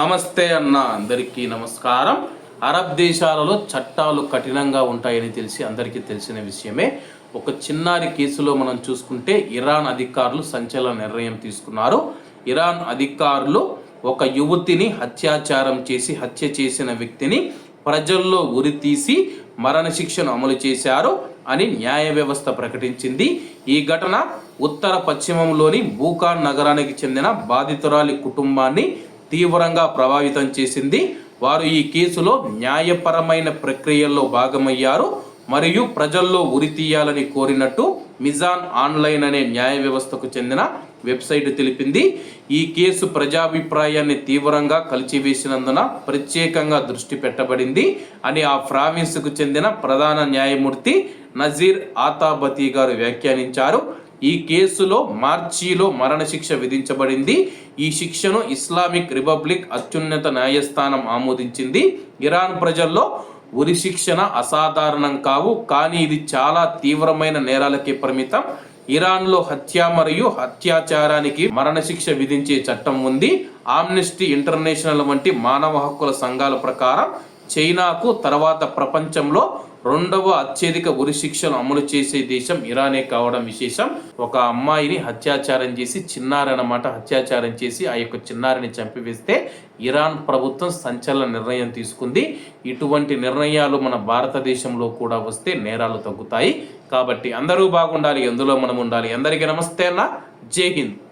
నమస్తే అన్న అందరికీ నమస్కారం. అరబ్ దేశాలలో చట్టాలు కఠినంగా ఉంటాయని తెలిసి అందరికీ తెలిసిన విషయమే. ఒక చిన్నారి కేసులో మనం చూసుకుంటే ఇరాన్ అధికారులు సంచలన నిర్ణయం తీసుకున్నారు. ఇరాన్ అధికారులు ఒక యువతిని హత్యాచారం చేసి హత్య చేసిన వ్యక్తిని ప్రజల్లో ఉరితీసి మరణశిక్షను అమలు చేశారు అని న్యాయ వ్యవస్థ ప్రకటించింది. ఈ ఘటన ఉత్తర పశ్చిమంలోని బూకాన్ నగరానికి చెందిన బాధితురాలి కుటుంబాన్ని తీవ్రంగా ప్రభావితం చేసింది. వారు ఈ కేసులో న్యాయపరమైన ప్రక్రియల్లో భాగమయ్యారు. మరియు ప్రజల్లో ఉరి తీయాలని కోరినట్టు మిజాన్ ఆన్లైన్ అనే న్యాయ వ్యవస్థకు చెందిన వెబ్సైట్ తెలిపింది. ఈ కేసు ప్రజాభిప్రాయాన్ని తీవ్రంగా కలిచివేసినందున ప్రత్యేకంగా దృష్టి పెట్టబడింది అని ఆ ప్రావిన్స్కు చెందిన ప్రధాన న్యాయమూర్తి నజీర్ ఆతాబతి గారు వ్యాఖ్యానించారు. ఈ కేసులో మార్చిలో మరణశిక్ష విధించబడింది. ఈ శిక్షను ఇస్లామిక్ రిపబ్లిక్ అత్యున్నత న్యాయస్థానం ఆమోదించింది. ఇరాన్ ప్రజల్లో ఉరి శిక్షణ అసాధారణం కావు కానీ ఇది చాలా తీవ్రమైన నేరాలకే పరిమితం. ఇరాన్లో హత్య మరియు అత్యాచారానికి మరణశిక్ష విధించే చట్టం ఉంది. ఆమ్నెస్టీ ఇంటర్నేషనల్ వంటి మానవ హక్కుల సంఘాల ప్రకారం చైనాకు తర్వాత ప్రపంచంలో రెండవ అత్యధిక ఉరిశిక్షను అమలు చేసే దేశం ఇరానే కావడం విశేషం. ఒక అమ్మాయిని హత్యాచారం చేసి చిన్నారన్నమాట హత్యాచారం చేసి ఆ యొక్క చిన్నారిని చంపివేస్తే ఇరాన్ ప్రభుత్వం సంచలన నిర్ణయం తీసుకుంది. ఇటువంటి నిర్ణయాలు మన భారతదేశంలో కూడా వస్తే నేరాలు తగ్గుతాయి. కాబట్టి అందరూ బాగుండాలి ఎందులో మనం ఉండాలి? అందరికీ నమస్తే అన్న. జై హింద్.